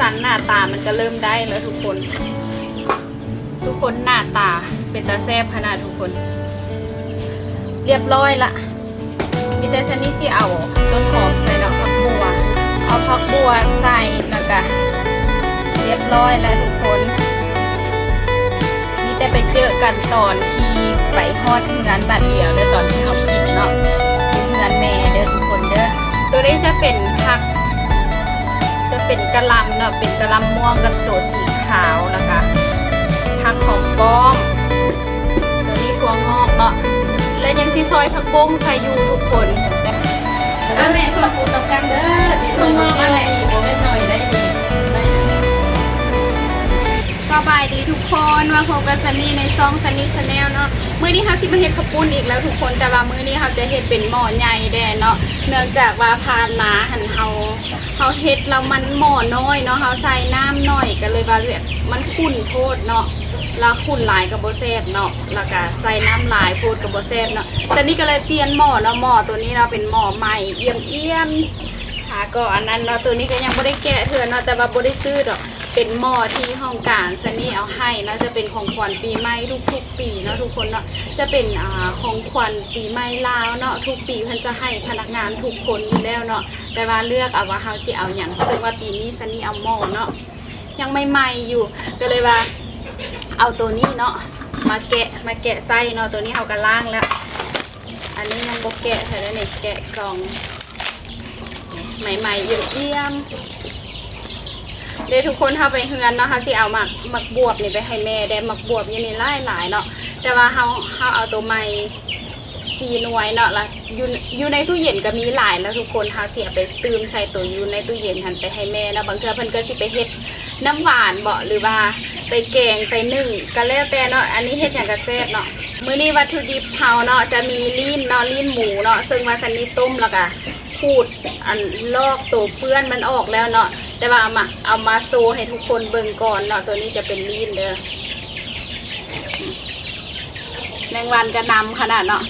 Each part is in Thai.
สันหน้าตามันก็เริ่มได้แล้วทุกคน ทุกคนหน้าตาเป็นตาแซบขนาดทุกคน เรียบร้อยละมีแต่ชนิดที่เอาต้นหอมใส่ดอกผักบัว เอาผักบัวใส่แล้วก็เรียบร้อยแล้วทุกคนมีแต่ไปเจอกันตอนที่ไปฮอดงานบัดเดียวเด้อตอนที่เขากินเนาะงานแม่เด้อทุกคนเด้อตัวนี้จะเป็น เป็นกะหลำเนาะเป็นกะหลำม่วงกับตัวสีขาวแล้วก็ผักหอมป้อม ตัวนี้ถั่วงอกเนาะและยังซีซอยผักบุ้งใส่อยู่ทุกคนแต่เอาแม่ขอบคุณกับกันเด้ออีกคนนึงอะไรอีกบ่แม่นหน่อยได้ดีได้ สบายดีทุกคนมาพบกับซันนี่ในซองซันนี่ชาแนลเนาะมื้อนี้เขาสิมาเฮ็ดข้าวปุ้นอีกแล้วทุกคนแต่ว่ามื้อนี้เขาจะเฮ็ดเป็นหม้อใหญ่แดนเนาะเนื่องจากว่าพานมาหันเฮาเฮาเฮ็ดแล้วมันหม้อน้อยเนาะเฮาใส่น้ำน้อยก็เลยว่าแบบมันขุ่นโพดเนาะแล้วขุ่นหลายก็บ่แซ่บเนาะแล้วก็ใส่น้ำหลายโพดก็บ่แซ่บเนาะแต่นี่ก็เลยเปลี่ยนหม้อเนาะหม้อตัวนี้เราเป็นหม้อใหม่เอี่ยมเอี่ยมค่ะก็อันนั้นเนาะตัวนี้ก็ยังบ่ได้แกะเทื่อนเนาะแต่ว่าบ่ได้ซื้อดอก เป็นหม้อที่ห้องการซันนี่เอาให้นะจะเป็นของขวัญปีใหม่ทุกๆปีเนาะทุกคนเนาะจะเป็นอ่าของขวัญปีใหม่ลาวเนาะทุกปีเพิ่นจะให้พนักงานทุกคนอยู่แล้วเนาะแต่ว่าเลือกเอาว่าเฮาสิเอาหยังซึ่งว่าปีนี้ซันนี่เอาหม้อเนาะยังไม่ใหม่อยู่ก็เลยว่าเอาตัวนี้เนาะมาแกะมาแกะไส้เนาะตัวนี้เฮาก็ล้างแล้ว อันนี้ยังบ่แกะแต่แล้วนี่แกะกล่องใหม่ๆเยี่ยม เดี๋ยวทุกคนเข้าไปเฮือนเนาะเขาสิเอาหมักหมักบวบนี่ไปให้แม่ได้หมักบวบอยู่นี่หลายหลายเนาะแต่ว่าเขาเขาเอาตัวใหม่สีหน่วยเนาะละอยู่อยู่ในตู้เย็นก็มีหลายแล้วทุกคนเขาเสียไปตืมใส่ตัวอยู่ในตู้เย็นหันไปให้แม่แล้วบางเทื่อเพิ่นก็สิไปเฮ็ดน้ำหวานเบาหรือว่าไปแกงไปนึ่งก็แล้วแต่เนาะอันนี้เฮ็ดอย่างกระแซ่บเนาะมื้อนี้วัตถุดิบเฮาเนาะจะมีลิ้นเนาะลิ้นหมูเนาะซึ่งว่าซันนี่ต้มแล้วก็ ขูดอันลอกตัวเปื้อนมันออกแล้วเนาะแต่ว่าเอามาเอามาโซให้ทุกคนเบิ่งก่อนเนาะตัวนี้จะเป็นลีนเด้อแมงวันจะนำขนาดเนาะ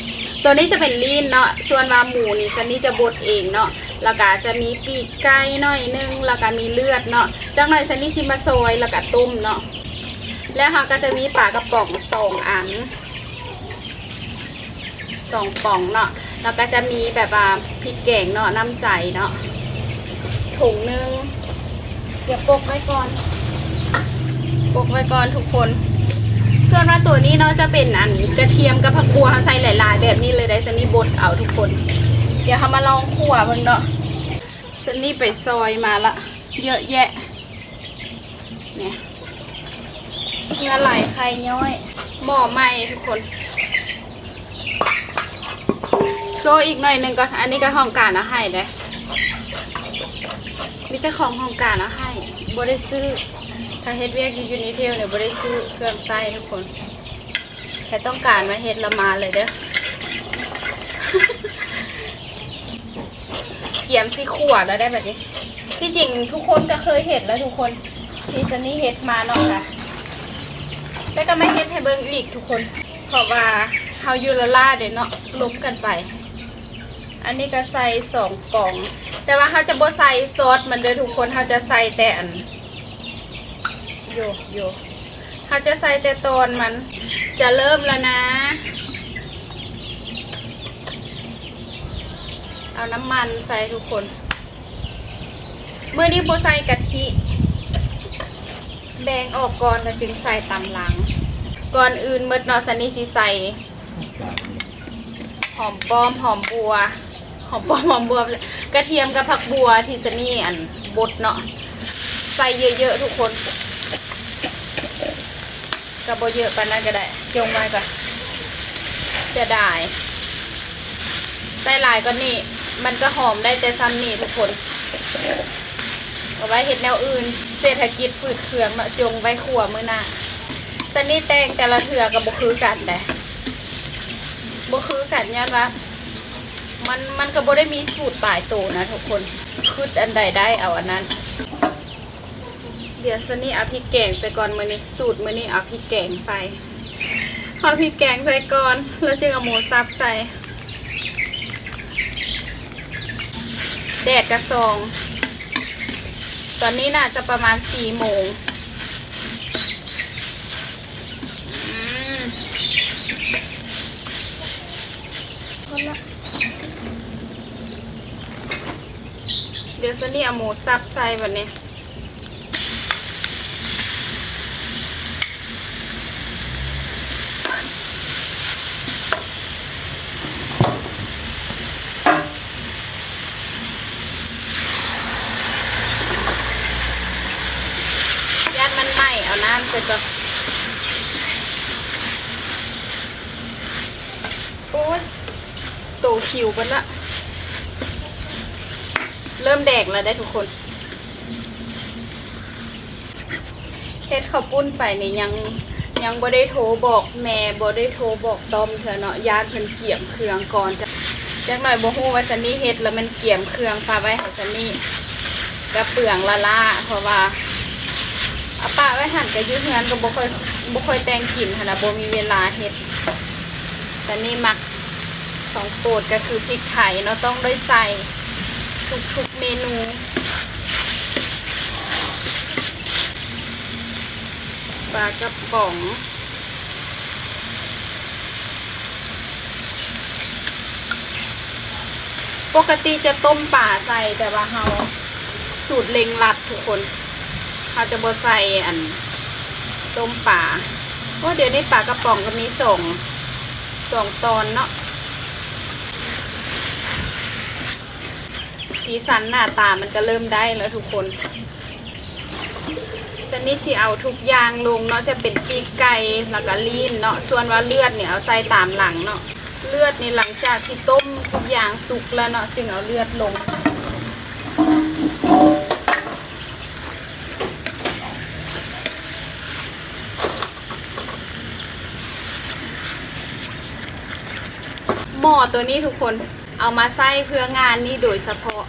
ตัวนี้จะเป็นลีนเนาะ ส่วนว่าหมูนี่ซันนี่จะบดเองเนาะ แล้วก็จะมีปีกไก่หน่อยนึง แล้วก็มีเลือดเนาะจากหน่อยซันนี่ซิมาโซยแล้วก็ต้มเนาะ แล้วเขาก็จะมีปลากระป๋องสองอันสองป่องเนาะ แล้วก็จะมีแบบว่าพริกแกงเนาะน้ำใจเนาะถุงนึงเดี๋ยวปกไว้ก่อน ปกไว้ก่อนทุกคน ส่วนว่าตัวนี้เนาะจะเป็นอันกระเทียมกับผักบัวาใส่หลาย ๆ แบบนี้เลยได้ซันนี่บดเอาทุกคน เดี๋ยวเขามาลองคั่วเบิ่งเนาะซันนี่ไปซอยมาละ เยอะแยะ เนี่ยเนื้อไหลไข่ย้อยหม้อไหม้ทุกคน โซอีกหน่อยหนึ่งก็อันนี้ก็ห้องการเอาให้เด้มีแต่ของของการเอาให้บ่ได้ซื้อถ้าเฮ็ดเวียกอยู่นิเทลเนี่ยบ่ได้ซื้อเครื่องไส้ทุกคน แค่ต้องการมาเฮ็ดละมาเลยเด้อเกียมสิขวดแล้วได้แบบนี้ ที่จริงทุกคนก็เคยเห็นแล้วทุกคนที่ซันนี่เฮ็ดมาเนาะค่ะแต่ก็ไม่เฮ็ดให้เบิ่งอีกทุกคน เพราะว่าเฮาอยู่ละล่าเดี๋ยวเนาะล้มกันไป อันนี้ก็ใส่สองกล่อง แต่ว่าเขาจะบ่ใส่ซอสมันเด้อทุกคนเขาจะใส่แต่อันโยโยเขาจะใส่แต่ตอนมันจะเริ่มแล้วนะ เอาน้ำมันใส่ทุกคน เมื่อนี้โบใส่กะทิ แบ่งออกก่อนแล้วจึงใส่ตามหลัง ก่อนอื่นเมื่อนอสันนี่สิใส่หอมปอมหอมบัว หอมปอมหอมบัวกระเทียมกับผักบัวที่สนี่อันบดเนาะใส่เยอะๆทุกคนกระโบเยอะไปนนั้นก็ได้จงไว้ก่อนจะได้ใส่หลายก็นี่ มันก็หอมได้แต่ซ้ำนี่ทุกคนเอาไว้เห็ดแนวอื่น เศรษฐกิจฝืดเคืองเนาะจงไว้ขัวมือหน้าสนี่แตงแต่ละเถื่อกับบคือกันแต่บคือกันย้อนว่า มันมันก็บ่ได้มีสูตรตายโตนะทุกคนคืออันใดได้เอาอันนั้น เดี๋ยวซันนี่เอาพริกแกงใส่ก่อนมื้อนี้สูตรมื้อนี้เอาพริกแกงใส่เอาพริกแกงใส่ก่อนแล้วจึงเอาหมูสับใส่แดดกระซอง ตอนนี้น่าจะประมาณสี่โมงอืมเอาละเดี๋ยวซันนี่เอาหมูสับใส่แบบนี้ยัดมันไหมเอาน้ำใส่ก่อนโอ้ยโตคิวกันละ ริ่มแดกแล้วได้ทุกคนเฮ็ดข้าวปุ้นไปนี่ยังยังบ่ได้โทรบอกแม่บ่ได้โทรบอกตอมเถอเนาะญาเพิ่นเกี่ยมเครื่องก่อนจะจักหน่อยบ่ฮู้ว่าซันนี่เฮ็ดแล้วมันเกี่ยมเครื่องฝากไว้ให้ซันนี่กระเปืองละล่าเพราะว่าอาปะไว้หั่นกับยืดเฮือนก็บ่ค่อยบ่ค่อยแต่งกลิ่นหั่นนะบ่มีเวลาเฮ็ดแต่นี่มักของโปรดก็คือพริกไทยเนาะต้องได้ใส่ ทุกๆเมนูปลากระป๋องปกติจะต้มป่าใส่แต่ว่าเฮาสูตรเล็งลัดทุกคนเขาจะบใส่อันต้มป่าเพราะเดี๋ยวนี้ปลากระป๋องก็มีส่งส่งตอนเนาะ สีสันหน้าตามันก็เริ่มได้แล้วทุกคนสันนี้สิเอาทุกอย่างลงเนาะจะเป็นปีกไก่แล้วก็ลีนเนาะส่วนว่าเลือดเนี่ยเอาใส่ตามหลังเนาะเลือดนี่หลังจากที่ต้มทุกอย่างสุกแล้วเนาะจึงเอาเลือดลงหม้อตัวนี้ทุกคนเอามาใส่เพื่องานนี้โดยเฉพาะ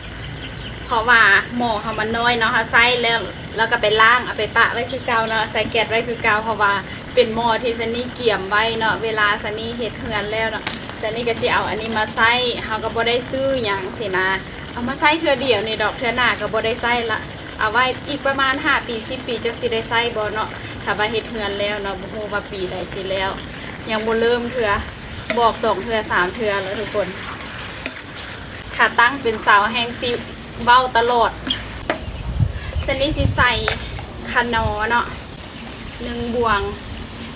เพราะว่าหม้อเขามันน้อยเนาะค่ะใส่แล้วแล้วก็ไปล้างเอาไปปะไว้คือเก่าเนาะใส่แก๊สไว้คือเก่าเพราะว่าเป็นหม้อที่ซันนี่เกี่ยมไว้เนาะเวลาซันนี่เฮ็ดเฮือนแล้วเนาะซันนี่ก็สิเอาอันนี้มาใส่เฮาก็บ่ได้ซื้อหยังสินะเอามาใส่เทื่อเดียวนี่ดอกเทื่อหน้าก็บ่ได้ใส่ละเอาไว้อีกประมาณ 5 ปี10ปีจักสิได้ใส่บ่เนาะถ้าว่าเฮ็ดเฮือนแล้วเนาะบ่ฮู้ว่าปีใดสิแล้ว ยังบ่เริ่มเทื่อบอกสองเทื่อสามเทื่อแล้วทุกคนขาตั้งเป็นสาวแห้งซิ เบ้าตลอดเซนนี้สิใส่คานอเนาะหนึ่งบวง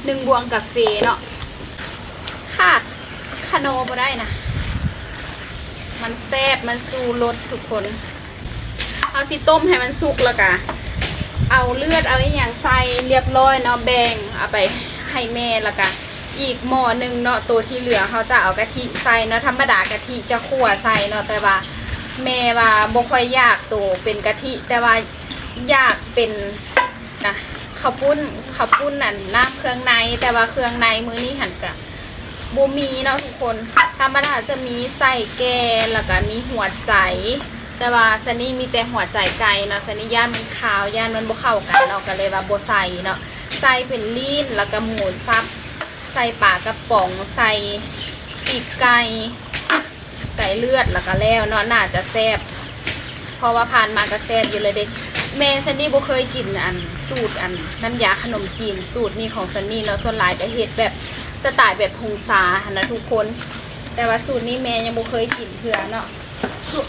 หนึ่งบวงกาแฟเนาะขาดคานอบ่ได้นะมันแซ่บมันสู้รสทุกคนเอาสิต้มให้มันสุกแล้วกะเอาเลือดเอาอย่างใส่เรียบร้อยเนาะแบ่งเอาไปให้แม่แล้วกะอีกหม้อหนึ่งเนาะตัวที่เหลือเขาจะเอากะทิใส่เนาะธรรมดากะทิจะขั่วใส่เนาะแต่ว่า แม่ว่าบ่ค่อยอยากตัวเป็นกะทิ แต่ว่าอยากเป็นนะข้าวปุ้นข้าวปุ้นนั่นน้ำเครื่องในแต่ว่าเครื่องในมื้อนี้หันกะบ่มีเนาะทุกคนธรรมดาจะมีใส่แกแล้วก็มีหัวใจ แต่ว่าซันนี่มีแต่หัวใจไก่เนาะซันนี่ย่านมันขาวย่านมันบ่เข้ากันเนาะก็เลยว่าบ่ใส่เนาะใส่เป็นลีนแล้วก็หมูสับใส่ปลากระป๋องใส่ปีกไก่ ส่เลือดแล้วก็แล้วเนาะน่าจะแซ่บเพราะว่าผ่านมาก็แซ่บอยู่เลยเด็กแม่ซันนี่บ่เคยกินอันสูตรอันน้ำยาขนมจีนสูตรนี่ของซันนี่เนาะส่วนหลายจะเฮ็ดแบบสไตล์แบบพงซาหนะทุกคน แต่ว่าสูตรนี้แม่ยังบ่เคยกินเพื่อเนาะส่วน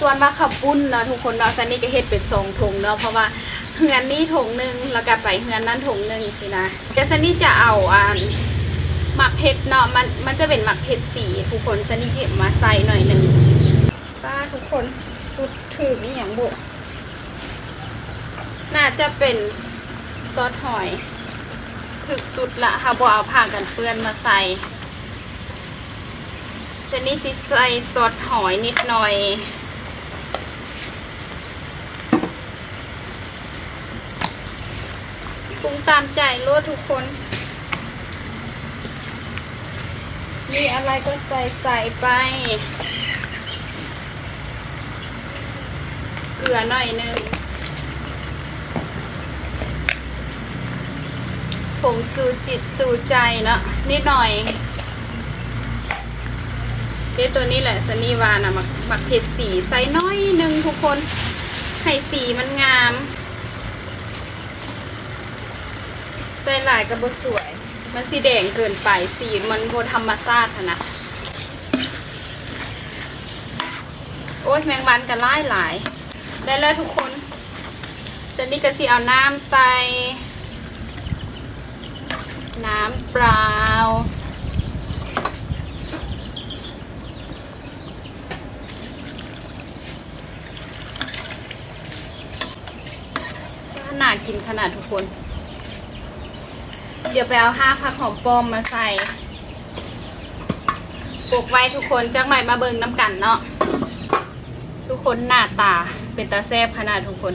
ส่วนว่าข้าวปุ้นเนาะทุกคนเนาะซันนี่ก็เฮ็ดเป็นสองถงเนาะเพราะว่าเฮือนนี้ถุงหนึ่งแล้วก็ไปเฮือนนั้นถงหนึ่งสินะเดี๋ยวซันนี่จะเอาอัน หมักเผ็ดเนาะมันมันจะเป็นหมักเผ็ดสีทุกคนซันนี่เก็บมาใส่หน่อยหนึ่งป้าทุกคนสุดถือนี่อย่างบุน่าจะเป็นซอสหอยถึกสุดละค่ะบอเอาผ้ากันเปื้อนมาใส่ซันนี่สิใส่ซอสหอยนิดหน่อยปรุงตามใจรวทุกคน มีอะไรก็ใส่ใส่ไป เกลือหน่อยหนึงผงสูจิตสูใจเนาะนิดหน่อยเดี๋ยวตัวนี้แหละสนีวานะมักมักเผ็ดสีใส่น้อยหนึงทุกคนให้สีมันงาม ใส่หลายกระบสวย มันสีแดงเกินไปสีมันโบธรรมชาตินะโอ้ยแมงวันกันไล่หลาย ได้แล้วทุกคนเจนนี่ก็สิเอาน้ำใส่น้ำเปล่าน่ากินขนาดทุกคน เดี๋ยวไปเอาห้าผักหอมป้อมมาใส่ปลูกไว้ทุกคนจักหน่อยมาเบิงน้ำกันเนาะทุกคนหน้าตาเป็นตาแซบขนาดทุกคน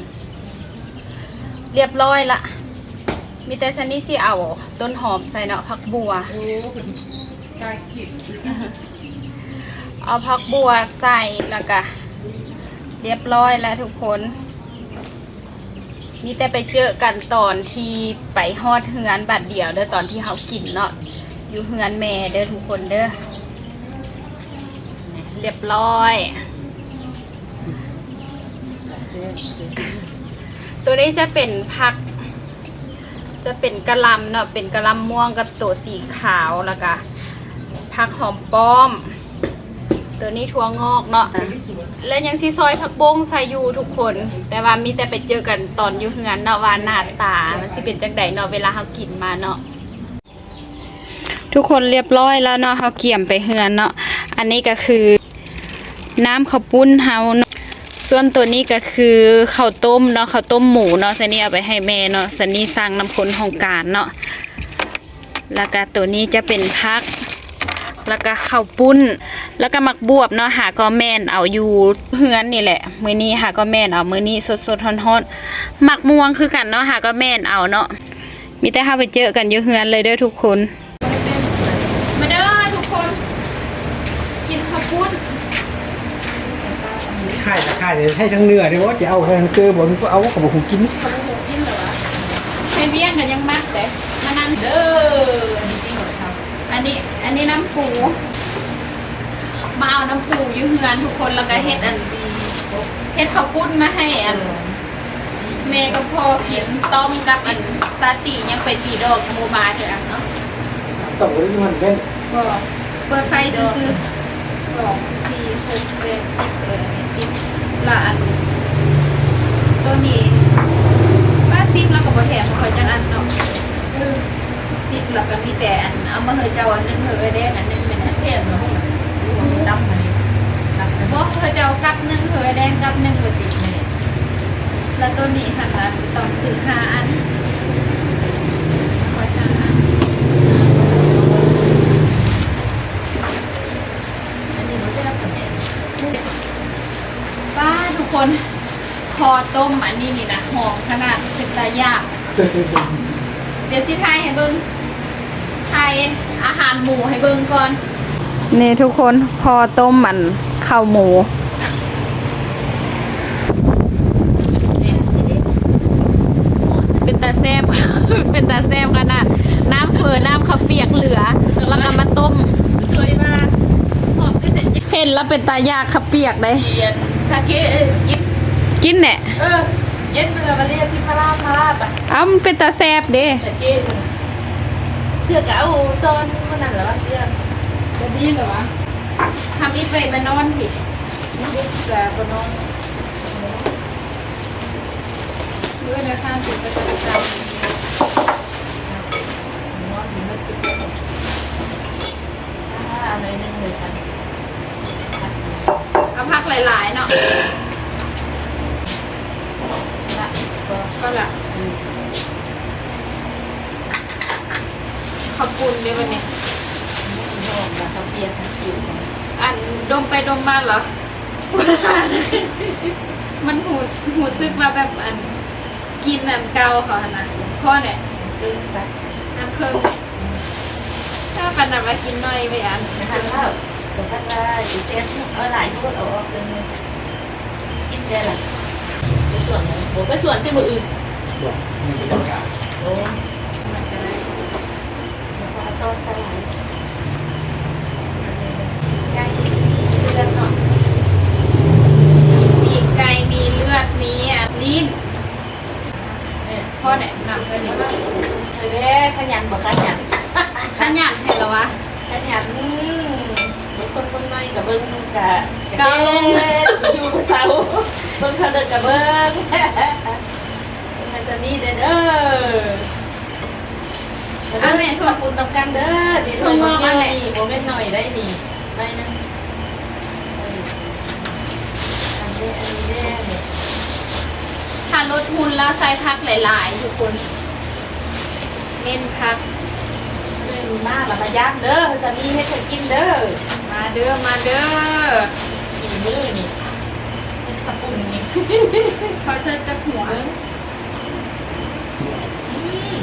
เรียบร้อยละมีแต่ชันนี่สิเอา ต้นหอมใส่เนาะผักบัวเป็นกายขีดเอาผักบัวใส่แล้วก็เรียบร้อยแล้วทุกคน มีแต่ไปเจอกันตอนที่ไปฮอดเฮือนบัดเดียวเด้อตอนที่เขากินเนาะอยู่เฮือนแม่เด้อทุกคนเด้อเรียบร้อยตัวนี้จะเป็นผัก จะเป็นกะลำเนาะเป็นกะลำม่วงกับตัวสีขาวแล้วก็ผักหอมป้อม ตัวนี้ถั่วงอกเนาะและยังซีซอยผักบงใส่อยู่ทุกคน แต่ว่ามีแต่ไปเจอกันตอนอยู่เฮือนเนาะว่าหน้าตามันสิเป็นจังใดเนาะเวลาเขากินมาเนาะทุกคนเรียบร้อยแล้วเนาะเขาเกี่ยมไปเฮือนเนาะอันนี้ก็คือ น้ำข้าวปุ้นเฮาเนาะส่วนตัวนี้ก็คือข้าวต้มเนาะข้าวต้มหมูเนาะซันนี่เอาไปให้แม่เนาะซันนี่สร้างน้ำคนของการเนาะแล้วก็ตัวนี้จะเป็นพัก แล้วก็ข้าวปุ้น แล้วก็มักบวบเนาะหาก็แม่นเอาอยู่เฮือนนี่แหละ มื้อนี้หาก็แม่นเอามื้อนี้สดๆฮ้อนๆมักม่วงคือกันเนาะหาก็แม่นเอาเนาะมีแต่เฮาไปเจอกันอยู่เฮือนเลยเด้อทุกคน มาเด้อทุกคน กินข้าวปุ้นค่ายละค่ายเลยให้ทั้งเนื้อเดี๋ยวว่าจะเอาทั้งเกลือบนก็เอากับหูกินข้าวปุ้นกินเหรอวะให้เบี้ยงกันยังมักแต่มานั่งเด้อ อันนี้จริงเหรอครับอันนี้อันนี้น้ำปู มาเอาน้ำปูอยู่เฮือนทุกคนแล้วก็เฮ็ดอันเฮ็ดข้าวปุ้นมาให้อันแม่ก็พอกินต้มกับอันซาติยังไปตีดอกโมบาเถอะอันเนาะต้องไว้ที่มันเป็นก็เปิดไฟซื้อๆสองสี่หกแปดสิบเออนี่สิบละอันตัวนี้ป้าสิบแล้วก็บ่แถมขอยจังอันเนาะ สิบแล้วก็มีแต่อันเอามาเฮยเจ้าอันหนึงเฮยแดงอันหนึงเป็นอันเทพเหรอดูว่ามีตั้มอันนี้ตั้มอันบ่เฮยเจ้ากับหนึงเฮยแดงกับหนึงว่าสินี้แล้วตัวนี้ค่ะนะต้องซื้อห้าอันอันอันนี้มันจะรับคะแนนป้าทุกคนคอต้มอันนี้นี่นะหอมขนาดเป็นตายากเดี๋ยวสิทายให้เบิ้ง ทายอาหารหมูให้เบิ้งก่อน นี่ทุกคนพอต้มมันข้าวหมูเป็นตาแซบเป็นตาแซบขนาดน้ำเฟือน้ำข้าวเปียกเหลือแล้วก็มาต้มเคยมาหอบก็เสร็จเห็นแล้วเป็นตายากข้าวเปียกเลยเย็นซาเกะกินกินเนี่ยเออเย็นเป็นอะไรเรียกที่พาราพาราปะเอ้ามันเป็นตาแซบเด้ซาเกะ เพื่อกะเอาตอนมันนั่นเหรอวะเพื่อจะดีเหรอวะทำอีกไปมานอนผิดนี่ก็จะปนอนเมื่อเดือนข้ามสิบก็จะจนอนอยู่ไม่คิดเลยอะไรนึงเลยค่ะำเอาพักหลายๆเนาะ ละก็ ก็ละขอบคุณด้วยวันนี้ นอกมาเขาเปียกผิว อันดมไปดมมาเหรอ มันหูหูซึกมาแบบอัน กินอันเก่าเขาหั่นนะพ่อเนี่ยตึงสักน้ำเครื่องเนี่ยถ้าปันนับมากินหน่อยไปอันนะคะแล้วแต่ถ้าได้ดีเซนเออหลายพูดเอาออกเป็นกินเจล่ะไปส่วนผมไปส่วนที่มืออื่นบอกไม่ต้องการโอ้มันจะได้แล้วก็ต้นสลายใกล้เลือดเนาะ มีไก่มีเลือดมีอันซีนเนี่ย พ่อแนะนำเลยว่าเออเด้ขยันบ่ขยันขยันให้ละวะขยันบุคคลคนน้อยกับเบิ้งกะกะลงอยู่เสาเบิ้งเขาเดินกับเบิ้งมันจะนี่เด้อเด้ออันนี้ขอบคุณตำกันเด้อดีทนมากเลยโมเมนต์หน่อยได้นี่ได้นึงอันนี้อันนี้เด้เนี่ย ถ้าลดทุนแล้วใส่พักหลายๆทุกคนเน้นพักเรื่องมาละมาย่างเด้อจะมีให้เธอกินเด้อมาเด้อมาเด้อมีมือนี่เป็นขับปุ่นนี่เขาเชิญจะหัวเบิ้ง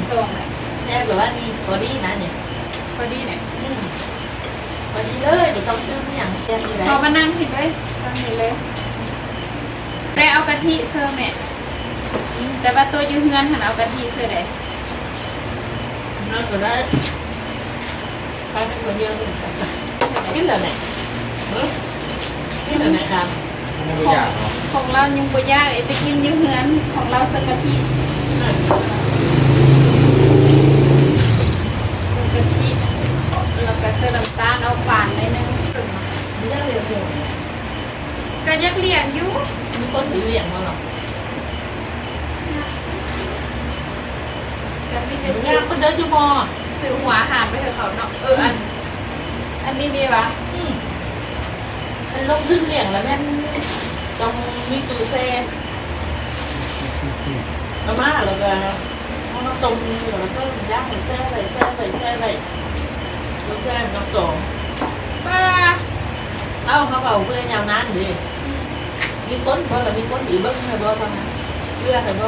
ส่งเลยแซ่บแบบว่าดีพอดีนะเนี่ยพอดีเนี่ยอืมพอดีเลยเดี๋ยวต้องซื้อมาอย่างแซ่บดีเลยพอมานั่งผิดเลยตั้งผิดเลยได้เอากะทิเซอร์แม่อืม แต่ว่าตัวอยืเฮือนหันเอากะทิเซอร์ได้น่าจะได้ไปเป็นคนเดียวเลยกินเหรอเนี่ยเฮ้ยกินเหรอเนี่ยครับไม่รู้อยากหรอกของเรายังบ่ยากไอ้ไปกินอยืเฮือนของเราสักกะทิกะทิแล้วก็เซอร์น้ำตาลเอาหวานหนิดนึงเรื่องเรียนหัวก็ยักเลี้ยงอยู่มีคนถือเหรียญมาหรอ กก็มีแต่เดี๋ยวซื้ยาอกคนเดินอยู่มอซื้อหัวอาหารไปเถอะเขาเนาะเอออัน อันนี้ดีวะอืมมันลงขึ้นเหรียญแล้วแม่นต้องมีตู้แซ่เอามาแล้วก็เอามาตรงแล้วก็ย่างแซ่ไปแซ่ไปแซ่ไปแล้วแซ่น้ำตกป้าเอาเขาเอาเพื่อนยาวนานดิมีคนบ่ล่ะมีคนดีเบิ่งให้บ่ทำนั้นเลือกให้บ่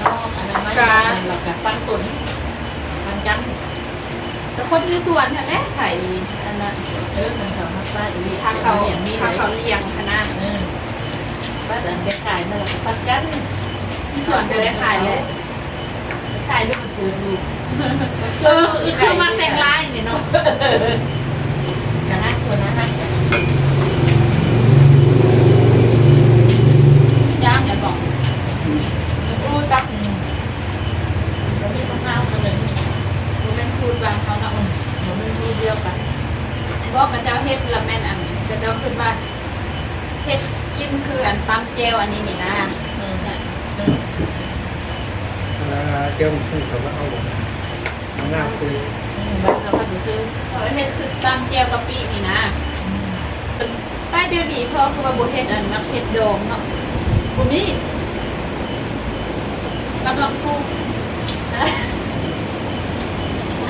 เนาะ อันนั้นไม่หลักกับปันตุนปันจังแต่คนที่ส่วนนั่นแหลไข่อันนั้นเออมันเขามาป้าอีทาเขาเรียนนี่ทาเขาเลี้ยงขนาดเออป้าอันแกขายมาแล้วก็ปันจังที่ส่วนจะได้ขายเลยขายด้วยมันคือดูเออคือมาแต่งร้ายเนี่ยเนาะกันนตัวนั้นนะ ย่างแต่บอก โอ้จับแล้วมีมะนาวกันเลย มันเป็นสูตรบางเขาเนาะ มันเป็นรูเดียวกันบอกกับเจ้าเฮ็ดละแม่นอันจะเจ้าขึ้นว่าเฮ็ดกินคืออันตำเจลอันนี้นี่นะเออเนี่ยเวลาเจ้าพูดเขาว่าเอาเอาหน้าคุยแบบเราก็ดูซื้อเขาเฮ็ดคือตำเจลกะปินี่นะใต้เดียวดีเพราะคือว่าบ่เฮ็ดอันนักเฮ็ดดองเนาะคุณนี่กำลังพูด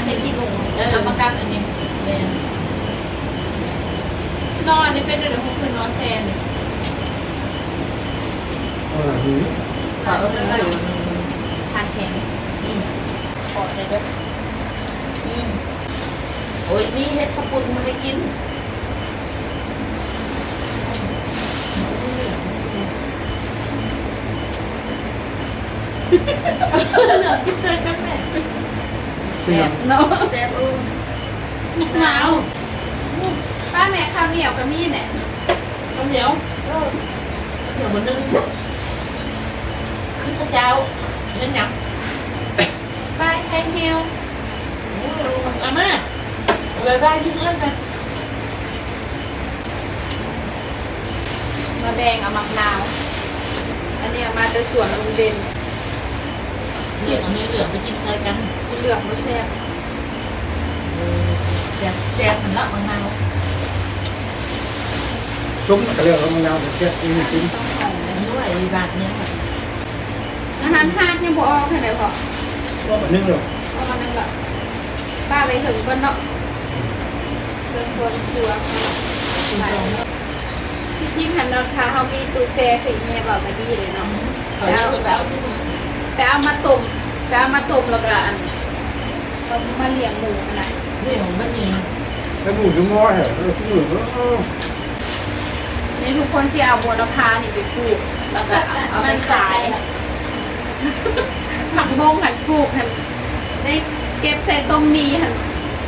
เห็นที่หนุ่มเออเอามากัดอันนี้ เนี่ยนอนนี่เป็นเรื่องของคือนอนแซนเออหือเขาเอาไปเลยทานแข็งขอเลยด้วยโอ้ยนี่เห็ดข้าวปุ้นมาให้กินเหลือพี่เจอกันแม่เสื่อมเนาะแซ่บอู้ หนาวป้าแม่ข้าวเหนียวกับมีดเนี่ยข้าวเหนียวเออข้าวเหนียวเหมือนนึงนี่ข้าวเจ้าเนื้อหนับป้าไข่เหียวอาม่าเลยได้ยุ่งเรื่องกันมาแดงเอามะนาว อันนี้เอามาจะสวนลุงเด่นเหลืองอันนี้เหลืองไปกินอะไรกันสีเหลืองไม่แซ่บ แซ่บแซ่บมันละมะนาวซุ้มกระเรื่องของมะนาวเจ็ดอีกทีต้องหอมเลยด้วยบาทเนี้ยค่ะอาหารทากยังบ่ออกแค่ไหนพอนึ่งหรอเอามานึงละป้าไปถึงก็เนาะเป็นคนเสือกที่จริงหันนอนคาเขามีตู้แช่ฝีเมียบอกมาดีเลยเนาะเขาเรียกว่าแบบที่มือแต่เอามาต้มแต่เอามาต้มแล้วก็อันเอามาเลี้ยงหมูนะเรื่ องของมันนี่แล้วหมูจุ้งง้อเหรอเออที่หมูก็เออนี่ทุกคนที่เอาบัวละพานี่ไปปลูกแล้วก็เอาไปขายผักบงหันปลูกหันได้เก็บใส่ต้มมีหัน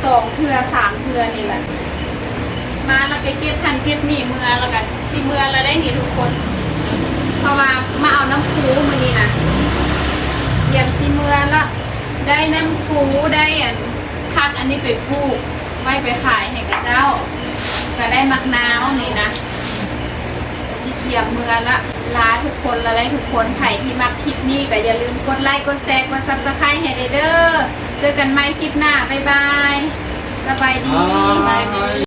สองเทือสามเทือนี่แหละมาแล้วไปเก็บหันเก็บนี่เมื่อแล้วกันสิเมื่อแล้วได้เห็นทุกคนเขราะว่ามาเอาน้ำคูมือนี้นะเยี่ยมซีเมืองละได้น้ำคูได้อัน พักอันนี้ไปปลูกไว้ไปขายให้กับเจ้าก็ได้มักนาวนี่นะสิเกียบเมือละลาทุกคนละไลทุกคนไผ่ที่มักคลิปนี้ก็อย่าลืมกดไลค์กดแชร์กดซับสไครต์ให้เด้อเจอกันใหม่คลิปหน้าบ๊ายบายสบายดี